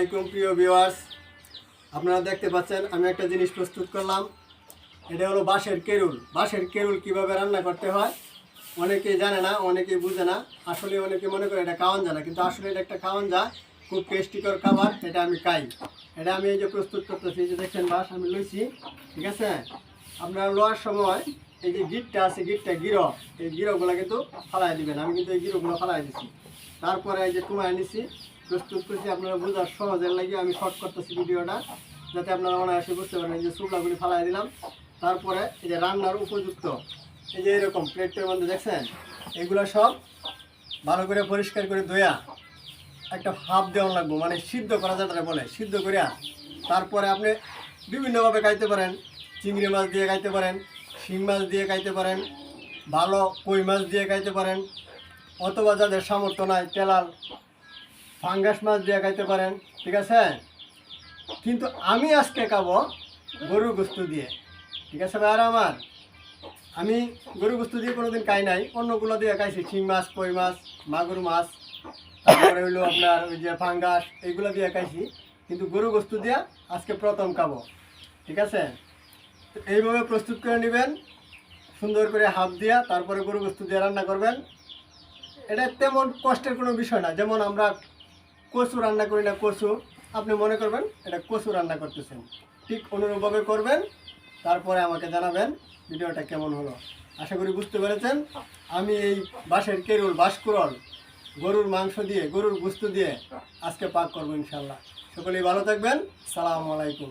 আলাইকুম, প্রিয় ভিউয়ার্স আপনারা দেখতে পাচ্ছেন, আমি একটা জিনিস প্রস্তুত করলাম। এটা হলো বাঁশের কেরুল। বাঁশের কেরুল কীভাবে রান্না করতে হয়, অনেকেই জানে না, অনেকেই বুঝে না। আসলে অনেকে মনে করে এটা খাওয়ান না, কিন্তু আসলে এটা একটা খাওয়ান যায়। খুব টেস্টিকর খাবার, এটা আমি খাই। এটা আমি এই যে প্রস্তুত করতেছি যে দেখছেন বাঁশ আমি লইছি, ঠিক আছে? আপনারা লোয়ার সময় এই যে গিটটা আছে, গিটটা গিরো, এই গিরোগুলো কিন্তু ফালাই দিবেন। আমি কিন্তু এই গিরোগুলো ফালাই দিচ্ছি তারপরে এই যে কুমায় নিছি প্রস্তুত করছি, আপনারা বোঝার সহজের লাগে আমি শর্ট করতেছি ভিডিওটা, যাতে আপনারা অনায়াসে বুঝতে পারেন এই যে শুকলাগুলি ফালাই দিলাম। তারপরে এই যে রান্নার উপযুক্ত, এই যে এরকম প্লেটের মধ্যে দেখছেন? এগুলো সব ভালো করে পরিষ্কার করে ধোয়া একটা হাফ দেওয়া লাগবো মানে সিদ্ধ করা যেটা বলে, সিদ্ধ করিয়া তারপরে আপনি বিভিন্নভাবে খাইতে পারেন, চিংড়ি মাছ দিয়ে খাইতে পারেন শিং মাছ দিয়ে খাইতে পারেন, ভালো কই মাছ দিয়ে খাইতে পারেন, অথবা যাদের সামর্থ্য নাই, তেলাল ফাঙ্গাস মাছ দিয়ে খাইতে পারেন, ঠিক আছে? কিন্তু আমি আজকে খাব গরুর গোস্ত দিয়ে, ঠিক আছে ভাই আর আমার? আমি গরু গোস্ত দিয়ে কোনোদিন খাই নাই, অন্যগুলো দিয়ে খাইছি, শিং মাছ, কই মাছ, মাগুর মাছ, তারপরে হইল আপনার ওই যে ফাঙ্গাস, এইগুলো দিয়ে খাইছি, কিন্তু গরু গোস্ত দিয়ে আজকে প্রথম খাব, ঠিক আছে? এইভাবে প্রস্তুত করে নেবেন, সুন্দর করে হাফ দিয়া তারপরে গরু গোস্ত দিয়ে রান্না করবেন। এটা তেমন কষ্টের কোনো বিষয় না, যেমন আমরা কচু রান্না করি না, কচু। আপনি মনে করবেন এটা কচু রান্না করতেছেন। ঠিক অনুরূপভাবে করবেন, তারপরে আমাকে জানাবেন ভিডিওটা কেমন হলো। আশা করি বুঝতে পেরেছেন, আমি এই বাঁশের কেরুল বাঁশকুরল গরুর মাংস দিয়ে, গরুর গুস্ত দিয়ে আজকে পাক করব ইনশাল্লাহ সকলেই ভালো থাকবেন, সালামু আলাইকুম।